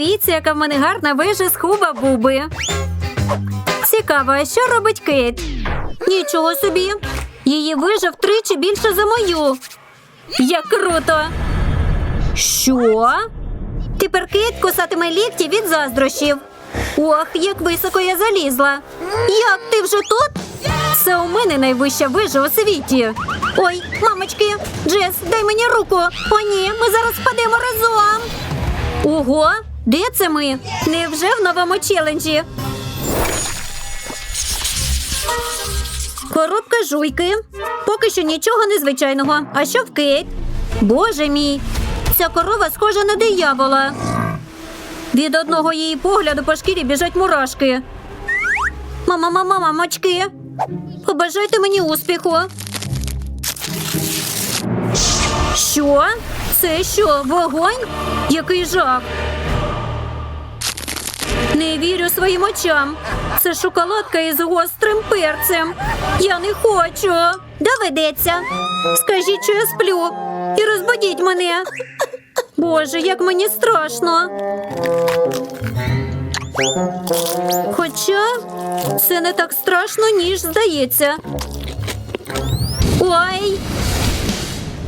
Дивіться, яка в мене гарна вижа з хуба буби. Цікаво, а що робить Кейт? Нічого собі. Її вижа втричі більше за мою. Як круто! Що? Тепер Кейт кусатиме лікті від заздрощів. Ох, як високо я залізла. Як ти вже тут? Це у мене найвища вижа у світі. Ой, мамочки, Джес, дай мені руку. О, ні, ми зараз впадемо разом. Ого, де це ми? Невже в новому челенджі? Коробка жуйки. Поки що нічого незвичайного. А що в Кейт? Боже мій, ця корова схожа на диявола. Від одного її погляду по шкірі біжать мурашки. Мама, мама, мамочки. Побажайте мені успіху. Що? Це що, вогонь? Який жах? Не вірю своїм очам. Це шоколадка із гострим перцем. Я не хочу. Доведеться. Скажіть, що я сплю. І розбудіть мене. Боже, як мені страшно. Хоча це не так страшно, ніж здається. Ой.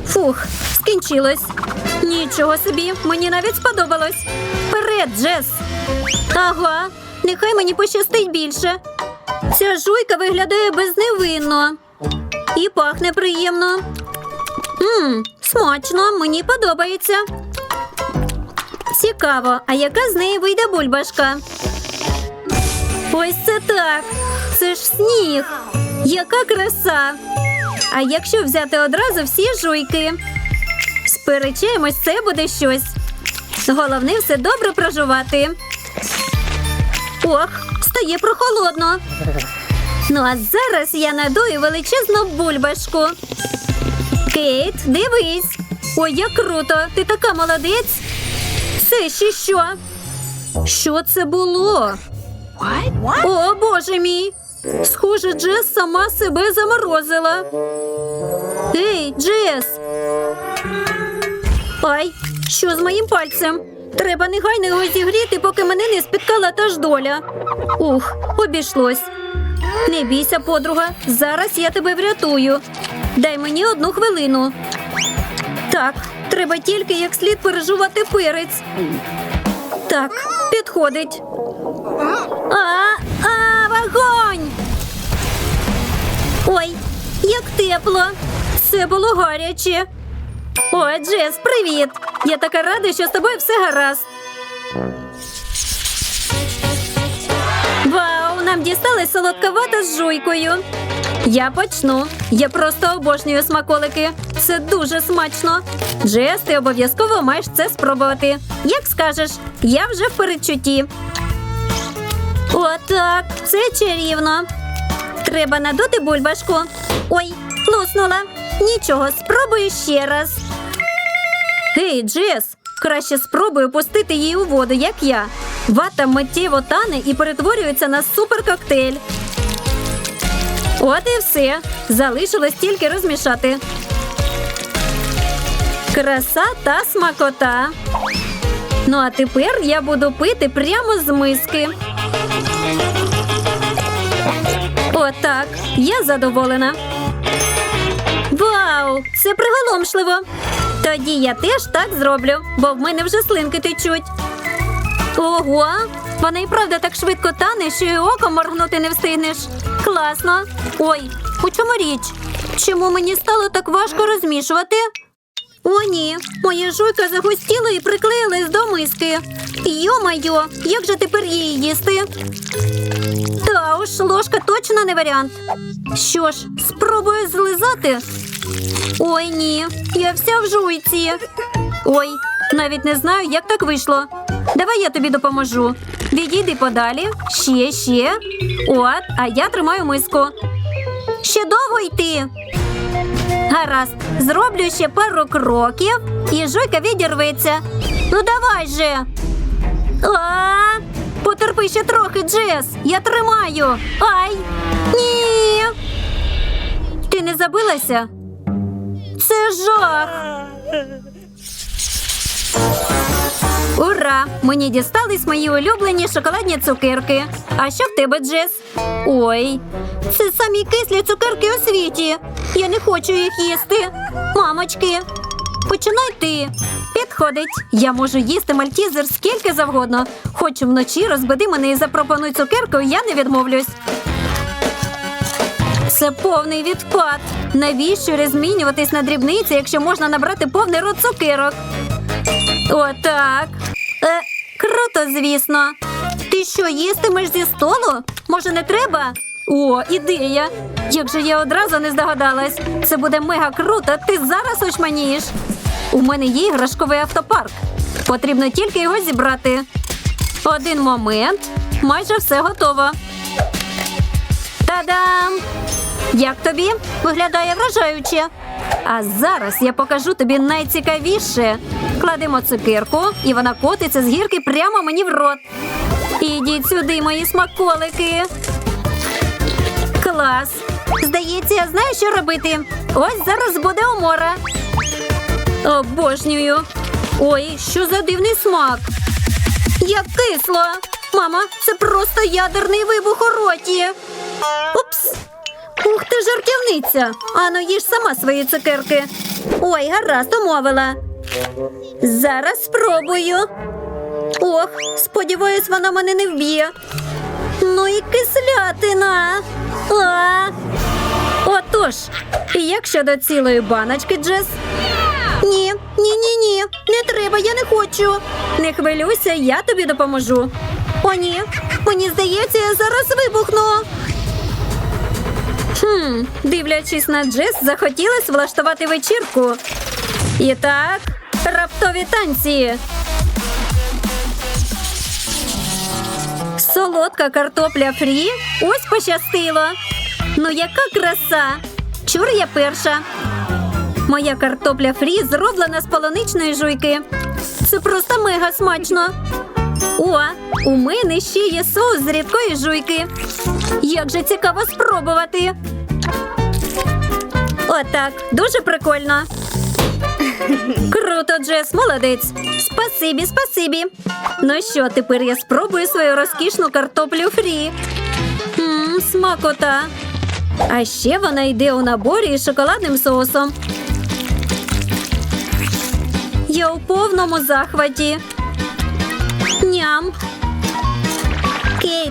Фух, скінчилось. Нічого собі, мені навіть сподобалось. Вперед, Джес. Ага, нехай мені пощастить більше. Ця жуйка виглядає безневинно і пахне приємно. Мм, смачно, мені подобається. Цікаво, а яка з неї вийде бульбашка? Ось це так. Це ж сніг. Яка краса. А якщо взяти одразу всі жуйки? Сперечаємось, це буде щось. Головне все добре прожувати. Ох, стає прохолодно. Ну а зараз я надую величезну бульбашку. Кейт, дивись. Ой, як круто! Ти така молодець. Це ще що? Що це було? О, боже мій! Схоже, Джес сама себе заморозила. Ей, Джес! Ай, що з моїм пальцем? Треба негайно його зігріти, поки мене не спіткала та ж доля. Ух, обійшлось. Не бійся, подруга. Зараз я тебе врятую. Дай мені одну хвилину. Так, треба тільки як слід пережувати перець. Так, підходить. А, а, вогонь! Ой, як тепло. Це було гаряче. О, Джес, привіт! Я така рада, що з тобою все гаразд. Вау, нам дісталась солодка вата з жуйкою. Я почну. Я просто обожнюю смаколики. Це дуже смачно. Джес, ти обов'язково маєш це спробувати. Як скажеш, я вже в передчутті. Отак, це чарівно. Треба надути бульбашку. Ой, луснула. Нічого, спробую ще раз. Гей, Джес, краще спробуй опустити її у воду, як я. Вата миттєво тане і перетворюється на суперкоктейль. От і все. Залишилось тільки розмішати. Краса та смакота. Ну а тепер я буду пити прямо з миски. Отак. Я задоволена. Вау! Це приголомшливо. Тоді я теж так зроблю, бо в мене вже слинки течуть. Ого, вона і правда так швидко тане, що й оком моргнути не встигнеш. Класно. Ой, у чому річ? Чому мені стало так важко розмішувати? О, ні, моя жуйка загустіла і приклеїлась до миски. Йо-майо, як же тепер її їсти? Та уж ложка точно не варіант. Що ж, спробую злизати. Ой, ні, я вся в жуйці. Ой, навіть не знаю, як так вийшло. Давай я тобі допоможу. Відійди подалі. Ще, ще. От, а я тримаю миску. Ще довго йти. Гаразд, зроблю ще пару кроків, і жуйка відірветься. Ну давай же. А, потерпи ще трохи, Джес. Я тримаю. Ай! Ні. Ти не забилася? Це жах. Ура! Мені дістались мої улюблені шоколадні цукерки. А що в тебе, Джес? Ой, це самі кислі цукерки у світі. Я не хочу їх їсти. Мамочки, починай ти. Підходить. Я можу їсти мальтізер скільки завгодно. Хочу вночі розбуди мене і запропонуй цукерку, я не відмовлюсь. Це повний відпад. Навіщо розмінюватись на дрібниці, якщо можна набрати повний рот цукерок? Отак. Е, круто, звісно. Ти що, їстимеш зі столу? Може, не треба? О, ідея! Як же я одразу не здогадалась. Це буде мега круто, ти зараз очманієш. У мене є іграшковий автопарк. Потрібно тільки його зібрати. Один момент. Майже все готово. Та-дам! Як тобі? Виглядає вражаюче. А зараз я покажу тобі найцікавіше. Кладемо цукерку, і вона котиться з гірки прямо мені в рот. Ідіть сюди, мої смаколики. Клас. Здається, я знаю, що робити. Ось зараз буде умора. Обожнюю. Ой, що за дивний смак. Як кисло. Мама, це просто ядерний вибух у роті. Упс. Ух ти, жартівниця. Ану, їж сама свої цукерки. Ой, гаразд, умовила. Зараз спробую. Ох, сподіваюсь, вона мене не вб'є. Ну і кислятина. А. Отож, і як щодо цілої баночки, Джес? Ні, ні, ні, ні. Не треба, я не хочу. Не хвилюйся, я тобі допоможу. О, ні. Мені здається, я зараз вибухну. Хм, дивлячись на Джес, захотілось влаштувати вечірку. І так, раптові танці. Солодка картопля фрі. Ось пощастило. Ну, яка краса! Чур я перша. Моя картопля фрі зроблена з полуничної жуйки. Це просто мега смачно. О, у мене ще є соус з рідкої жуйки. Як же цікаво спробувати. Отак, дуже прикольно. Круто, Джес, молодець. Спасибі, спасибі. Ну що, тепер я спробую свою розкішну картоплю фрі. Ммм, смакота. А ще вона йде у наборі із шоколадним соусом. Я у повному захваті. Ням.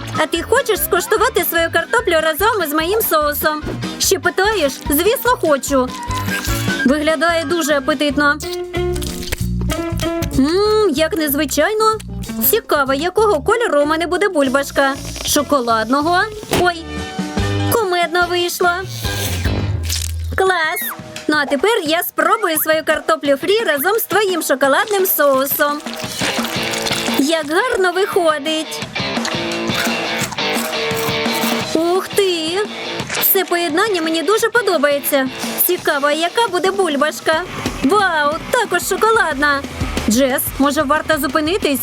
Кейт, а ти хочеш скуштувати свою картоплю разом із моїм соусом? Ще питаєш? Звісно, хочу. Виглядає дуже апетитно. Ммм, як незвичайно. Цікаво, якого кольору у мене буде бульбашка. Шоколадного. Ой, кумедно вийшло. Клас. Ну а тепер я спробую свою картоплю фрі разом з твоїм шоколадним соусом. Як гарно виходить. Ух ти! Це поєднання мені дуже подобається. Цікаво, яка буде бульбашка. Вау, також шоколадна. Джес, може, варто зупинитись?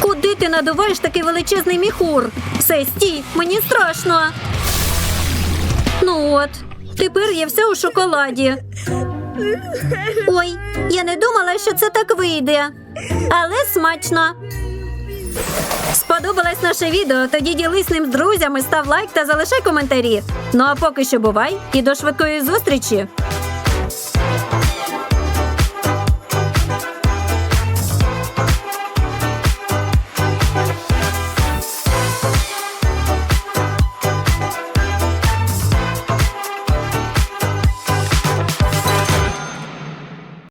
Куди ти надуваєш такий величезний міхур? Все, стій, мені страшно. Ну от, тепер я вся у шоколаді. Ой, я не думала, що це так вийде. Але смачно. Сподобалось наше відео? Тоді ділись ним з друзями, став лайк та залишай коментарі. Ну а поки що бувай і до швидкої зустрічі!